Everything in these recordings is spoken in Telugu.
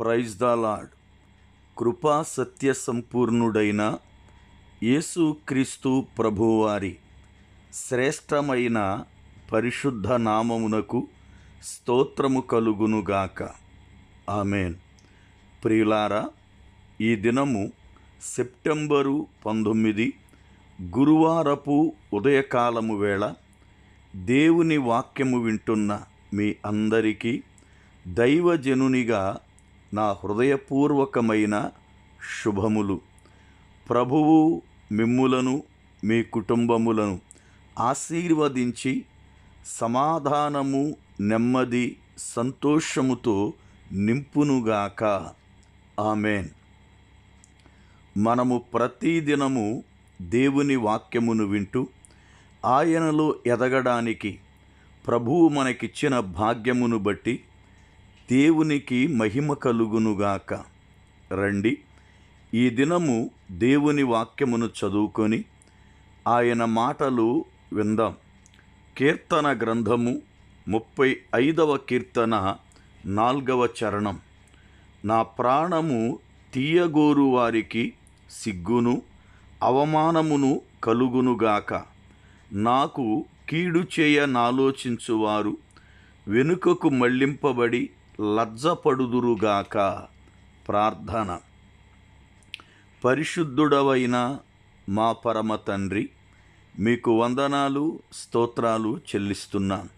ప్రైజ్ ద లాడ్ కృపా సత్య సంపూర్ణుడైన యేసుక్రీస్తు ప్రభువారి శ్రేష్టమైన పరిశుద్ధ నామమునకు స్తోత్రము కలుగునుగాక ఆమెన్. ప్రియులారా ఈ దినము సెప్టెంబరు పంతొమ్మిది గురువారపు ఉదయకాలము వేళ దేవుని వాక్యము వింటున్న మీ అందరికీ దైవజనునిగా నా హృదయపూర్వకమైన శుభములు. ప్రభువు మిమ్ములను మీ కుటుంబములను ఆశీర్వదించి సమాధానము నెమ్మది సంతోషముతో నింపునుగాక. ఆమెన్. మనము ప్రతిదినము దేవుని వాక్యమును వింటూ ఆయనలో ఎదగడానికి ప్రభువు మనకిచ్చిన భాగ్యమును బట్టి దేవునికి మహిమ కలుగునుగాక రండి. ఈ దినము దేవుని వాక్యమును చదువుకొని ఆయన మాటలు విందాం. కీర్తన గ్రంథము ముప్పై ఐదవ కీర్తన నాల్గవ చరణం. నా ప్రాణము తీయగోరు వారికి సిగ్గును అవమానమును కలుగునుగాక నాకు కీడు చేయ నాలోచించువారు వెనుకకు మళ్ళింపబడి లజ్జపడుదురుగాక ప్రార్థన. పరిశుద్ధుడవైన మా పరమ తండ్రి మీకు వందనాలు స్తోత్రాలు చెల్లిస్తున్నాను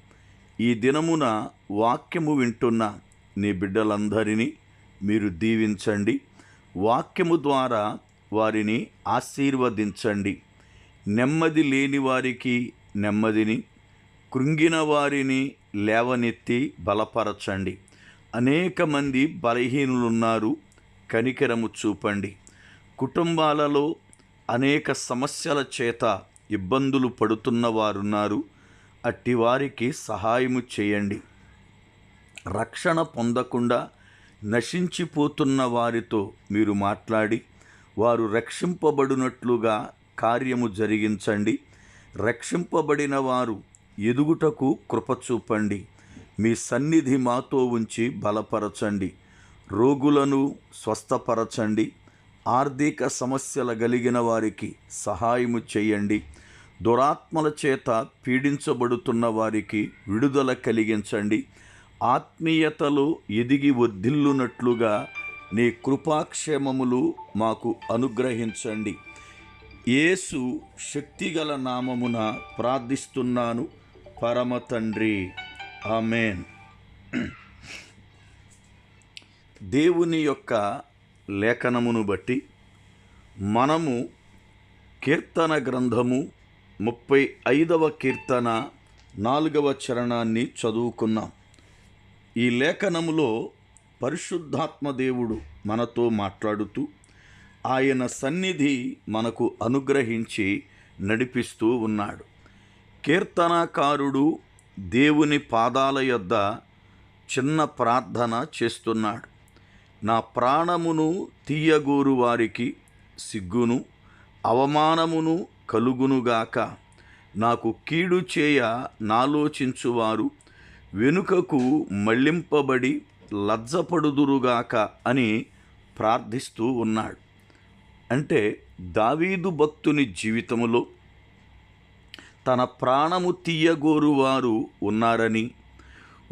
ఈ దినమున వాక్యము వింటున్న నీ బిడ్డలందరినీ మీరు దీవించండి. వాక్యము ద్వారా వారిని ఆశీర్వదించండి. నెమ్మది లేని వారికి నెమ్మదిని కృంగిన వారిని లేవనెత్తి బలపరచండి. అనేక మంది బలహీనులున్నారు. కనికరము చూపండి. కుటుంబాలలో అనేక సమస్యల చేత ఇబ్బందులు పడుతున్న వారున్నారు. అట్టి వారికి సహాయము చేయండి. రక్షణ పొందకుండా నశించిపోతున్న వారితో మీరు మాట్లాడి వారు రక్షింపబడినట్లుగా కార్యము జరిగించండి. రక్షింపబడిన వారు ఎదుగుటకు కృప చూపండి. మీ సన్నిధి మాతో ఉంచి బలపరచండి. రోగులను స్వస్థపరచండి. ఆర్థిక సమస్యల కలిగిన వారికి సహాయము చేయండి. దురాత్మల చేత పీడించబడుతున్న వారికి విడుదల కలిగించండి. ఆత్మీయతలో ఎదిగి వర్ధిల్లునట్లుగా నీ కృపాక్షేమములు మాకు అనుగ్రహించండి. యేసు శక్తిగల నామమున ప్రార్థిస్తున్నాను. పరమ తండ్రి. ఆమెన్. దేవుని యొక్క లేఖనమును బట్టి మనము కీర్తన గ్రంథము ముప్పై ఐదవ కీర్తన నాలుగవ చరణాన్ని చదువుకున్నాం. ఈ లేఖనములో పరిశుద్ధాత్మ దేవుడు మనతో మాట్లాడుతూ ఆయన సన్నిధి మనకు అనుగ్రహించి నడిపిస్తూ ఉన్నాడు. కీర్తనాకారుడు దేవుని పాదాల యొద్ద చిన్న ప్రార్థన చేస్తున్నాడు. నా ప్రాణమును తీయగోరు వారికి సిగ్గును అవమానమును కలుగునుగాక నాకు కీడు చేయ నాలోచించువారు వెనుకకు మళ్ళింపబడి లజ్జపడుదురుగాక అని ప్రార్థిస్తూ ఉన్నాడు. అంటే దావీదు భక్తుని జీవితములో తన ప్రాణము తీయగోరు వారు ఉన్నారని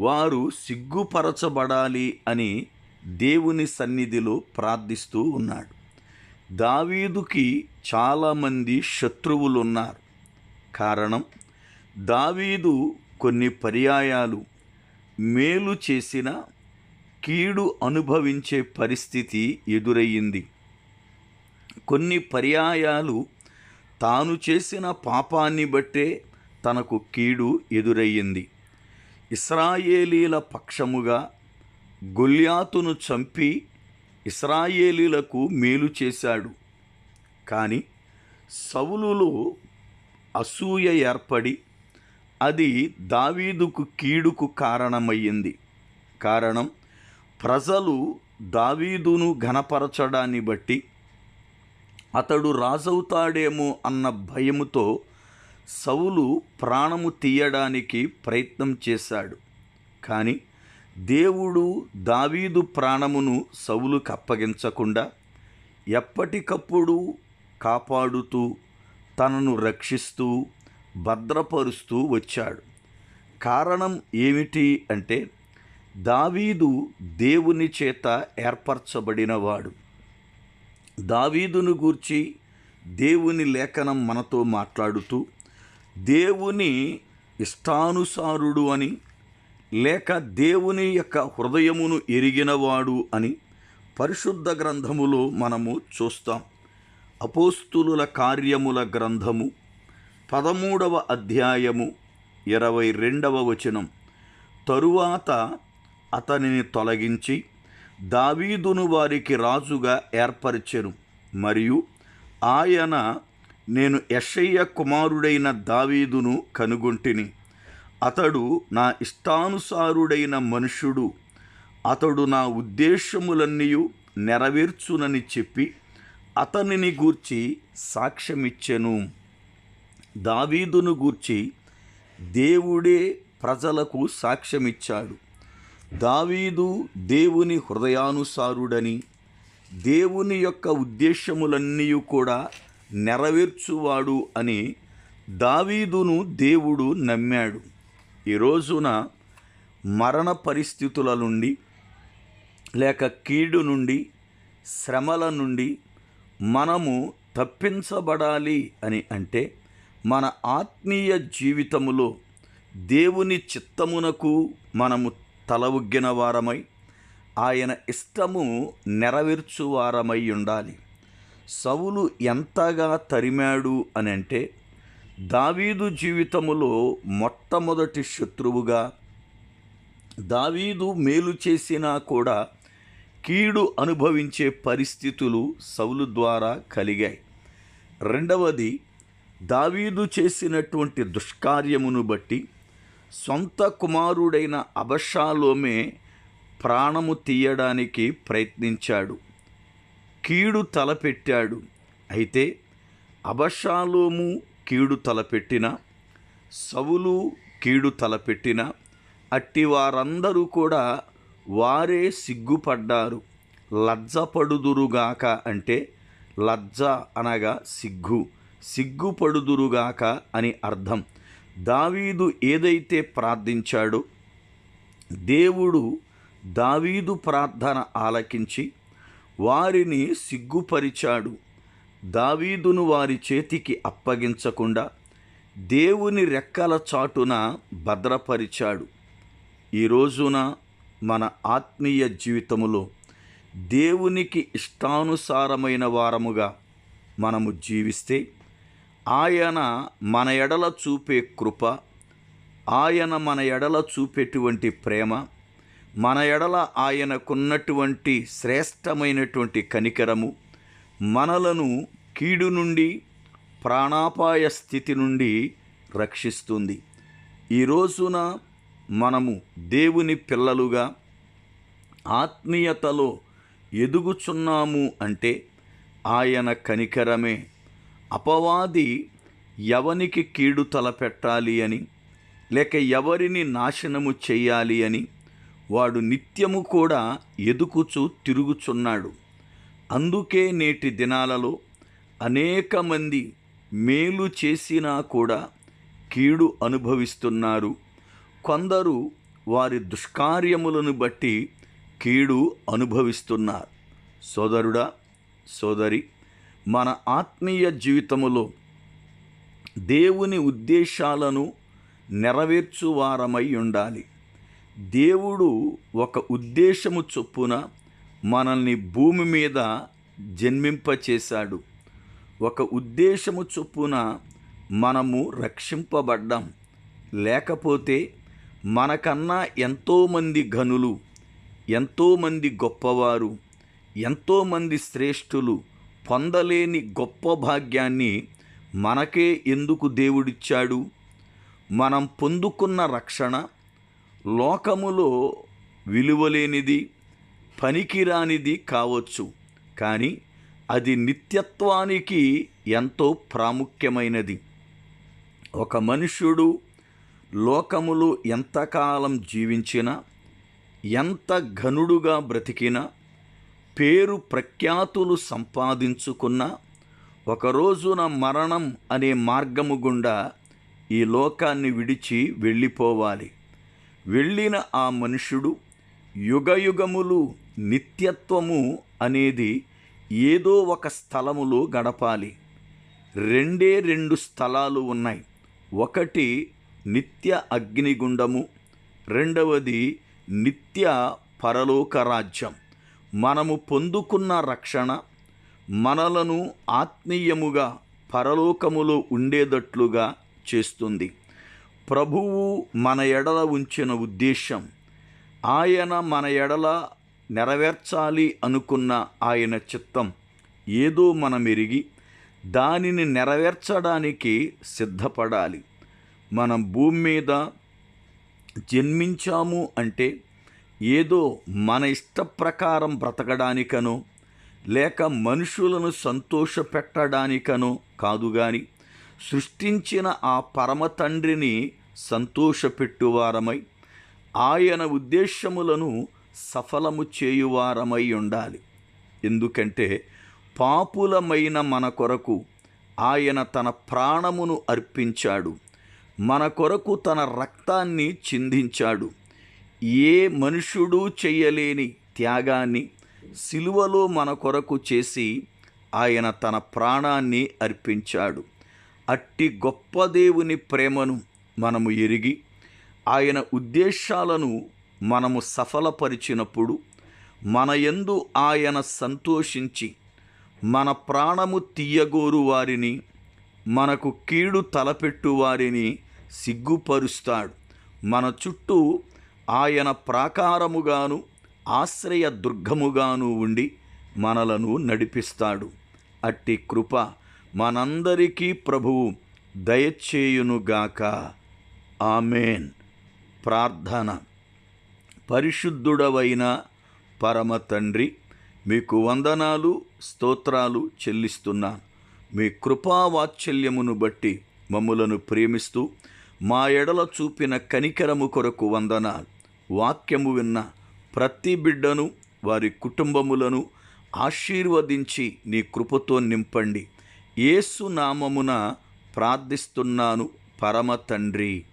వారు సిగ్గుపరచబడాలి అని దేవుని సన్నిధిలో ప్రార్థిస్తూ ఉన్నాడు. దావీదుకి చాలామంది శత్రువులు ఉన్నారు కారణం దావీదు కొన్ని పర్యాయాలు మేలు చేసిన కీడు అనుభవించే పరిస్థితి ఎదురయ్యింది కొన్ని పర్యాయాలు తాను చేసిన పాపాన్ని బట్టే తనకు కీడు ఎదురయ్యింది. ఇస్రాయేలీల పక్షముగా గొల్యాతును చంపి ఇస్రాయేలీలకు మేలు చేశాడు. కానీ సవులులో అసూయ ఏర్పడి అది దావీదుకు కీడుకు కారణమయ్యింది. కారణం ప్రజలు దావీదును ఘనపరచడాన్ని బట్టి అతడు రాజవుతాడేమో అన్న భయముతో సౌలు ప్రాణము తీయడానికి ప్రయత్నం చేశాడు. కానీ దేవుడు దావీదు ప్రాణమును సౌలుకు అప్పగించకుండా ఎప్పటికప్పుడు కాపాడుతూ తనను రక్షిస్తూ భద్రపరుస్తూ వచ్చాడు. కారణం ఏమిటి అంటే దావీదు దేవుని చేత ఏర్పరచబడినవాడు. దావీదును గూర్చి దేవుని లేఖనం మనతో మాట్లాడుతూ దేవుని ఇష్టానుసారుడు అని లేక దేవుని యొక్క హృదయమును ఎరిగినవాడు అని పరిశుద్ధ గ్రంథములో మనము చూస్తాం. అపోస్తులుల కార్యముల గ్రంథము పదమూడవ అధ్యాయము ఇరవై రెండవ వచనం. తరువాత అతనిని తొలగించి దావీదును వారికి రాజుగా ఏర్పరిచెను. మరియు ఆయన నేను యషయ్య కుమారుడైన దావీదును కనుగొంటిని. అతడు నా ఇష్టానుసారుడైన మనుషుడు అతడు నా ఉద్దేశములన్నీ నెరవేర్చునని చెప్పి అతనిని గూర్చి సాక్ష్యమిచ్చెను. దావీదును గూర్చి దేవుడే ప్రజలకు సాక్ష్యమిచ్చాడు. దావీదు దేవుని హృదయానుసారుడని దేవుని యొక్క ఉద్దేశములన్నీ కూడా నెరవేర్చువాడు అని దావీదును దేవుడు నమ్మాడు. ఈ రోజున మరణ పరిస్థితుల నుండి లేక కీడు నుండి శ్రమల నుండి మనము తప్పించబడాలి అని అంటే మన ఆత్మీయ జీవితములో దేవుని చిత్తమునకు మనము తల ఉగ్గిన వారమై ఆయన ఇష్టము నెరవేర్చువారమై ఉండాలి. సవులు ఎంతగా తరిమాడు అని అంటే దావీదు జీవితములో మొట్టమొదటి శత్రువుగా దావీదు మేలు చేసినా కూడా కీడు అనుభవించే పరిస్థితులు సౌలు ద్వారా కలిగాయి. రెండవది దావీదు చేసినటువంటి దుష్కార్యమును బట్టి సొంత కుమారుడైన అబషాలోమే ప్రాణము తీయడానికి ప్రయత్నించాడు. కీడు తలపెట్టాడు. అయితే అబషాలోము కీడు తలపెట్టిన సవులు కీడు తలపెట్టిన అట్టి వారందరూ కూడా వారే సిగ్గుపడ్డారు. లజ్జపడుదురుగాక అంటే లజ్జ అనగా సిగ్గు సిగ్గుపడుదురుగాక అని అర్థం. దావీదు ఏదైతే ప్రార్థించాడో దేవుడు దావీదు ప్రార్థన ఆలకించి వారిని సిగ్గుపరిచాడు. దావీదును వారి చేతికి అప్పగించకుండా దేవుని రెక్కల చాటున భద్రపరిచాడు. ఈ రోజున మన ఆత్మీయ జీవితములో దేవునికి ఇష్టానుసారమైన వారముగా మనము జీవిస్తే ఆయన మన ఎడల చూపే కృప ఆయన మన ఎడల చూపేటువంటి ప్రేమ మన ఎడల ఆయనకున్నటువంటి శ్రేష్టమైనటువంటి కనికరము మనలను కీడు నుండి ప్రాణాపాయ స్థితి నుండి రక్షిస్తుంది. ఈ రోజున మనము దేవుని పిల్లలుగా ఆత్మీయతలో ఎదుగుచున్నాము అంటే ఆయన కనికరమే అపవాది ఎవనికి కీడు తలపెట్టాలి అని లేక ఎవరిని నాశనము చేయాలి అని వాడు నిత్యము కూడా ఎదుకుచూ తిరుగుచున్నాడు. అందుకే నేటి దినాలలో అనేక మంది మేలు చేసినా కూడా కీడు అనుభవిస్తున్నారు. కొందరు వారి దుష్కార్యములను బట్టి కీడు అనుభవిస్తున్నారు. సోదరుడా సోదరి మన ఆత్మీయ జీవితములో దేవుని ఉద్దేశాలను నెరవేర్చువారమై ఉండాలి దేవుడు ఒక ఉద్దేశము చొప్పున మనల్ని భూమి మీద జన్మింపచేశాడు. ఒక ఉద్దేశము చొప్పున మనము రక్షింపబడ్డాం లేకపోతే మనకన్నా ఎంతోమంది ఘనులు ఎంతోమంది గొప్పవారు ఎంతోమంది శ్రేష్ఠులు పొందలేని గొప్ప భాగ్యాన్ని మనకే ఎందుకు దేవుడిచ్చాడు? మనం పొందుకున్న రక్షణ లోకములో విలువలేనిది పనికిరానిది కావచ్చు. కానీ అది నిత్యత్వానికి ఎంతో ప్రాముఖ్యమైనది. ఒక మనుష్యుడు లోకములు ఎంతకాలం జీవించినా ఎంత ఘనుడుగా బ్రతికినా పేరు ప్రఖ్యాతులు సంపాదించుకున్న ఒక రోజున మరణం అనే మార్గము గుండా ఈ లోకాన్ని విడిచి వెళ్ళిపోవాలి. వెళ్ళిన ఆ మనుషుడు యుగయుగములు నిత్యత్వము అనేది ఏదో ఒక స్థలములో గడపాలి. రెండే రెండు స్థలాలు ఉన్నాయి. ఒకటి నిత్య అగ్నిగుండము రెండవది నిత్య పరలోక రాజ్యం మనము పొందుకున్న రక్షణ మనలను ఆత్మీయముగా పరలోకములో ఉండేటట్లుగా చేస్తుంది. ప్రభువు మన ఎడల ఉంచిన ఉద్దేశం ఆయన మన ఎడల నెరవేర్చాలి అనుకున్న ఆయన చిత్తం ఏదో మనం ఎరిగి దానిని నెరవేర్చడానికి సిద్ధపడాలి. మనం భూమి మీద జన్మించాము అంటే ఏదో మన ఇష్ట ప్రకారం బ్రతకడానికనో లేక మనుషులను సంతోషపెట్టడానికనో కాదు గాని సృష్టించిన ఆ పరమ తండ్రిని సంతోషపెట్టువారమై ఆయన ఉద్దేశములను సఫలము చేయువారమై ఉండాలి. ఎందుకంటే పాపులమైన మన కొరకు ఆయన తన ప్రాణమును అర్పించాడు. మన కొరకు తన రక్తాన్ని చిందించాడు. ఏ మనుషుడు చెయ్యలేని త్యాగాన్ని సిలువలో మన కొరకు చేసి ఆయన తన ప్రాణాన్ని అర్పించాడు. అట్టి గొప్ప దేవుని ప్రేమను మనము ఎరిగి ఆయన ఉద్దేశాలను మనము సఫలపరిచినప్పుడు మన యందు ఆయన సంతోషించి మన ప్రాణము తీయగోరు వారిని మనకు కీడు తలపెట్టు వారిని సిగ్గుపరుస్తాడు. మన చుట్టూ ఆయన ప్రాకారముగాను ఆశ్రయ దుర్గముగాను ఉండి మనలను నడిపిస్తాడు. అట్టి కృప మనందరికీ ప్రభువు దయచేయునుగాక ఆమెన్. ప్రార్థన. పరిశుద్ధుడవైన పరమ తండ్రి మీకు వందనాలు స్తోత్రాలు చెల్లిస్తున్నా. మీ కృపావాత్సల్యమును బట్టి మమ్ములను ప్రేమిస్తూ మా ఎడల చూపిన కనికరము కొరకు వందనాలు. వాక్యము విన్న ప్రతి బిడ్డను వారి కుటుంబములను ఆశీర్వదించి నీ కృపతో నింపండి. యేసు నామమున ప్రార్థిస్తున్నాను పరమ తండ్రి.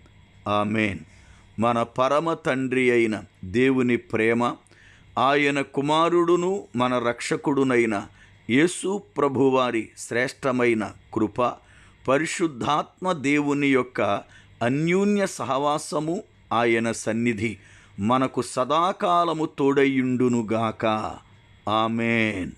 ఆమెన్. మన పరమ తండ్రి అయిన దేవుని ప్రేమ ఆయన కుమారుడును మన రక్షకుడునైన యేసు ప్రభువారి శ్రేష్టమైన కృప పరిశుద్ధాత్మ దేవుని యొక్క అన్యూన్య సహవాసము ఆయన సన్నిధి. మనకు సదాకాలము తోడయ్యుండునుగాక. ఆమెన్.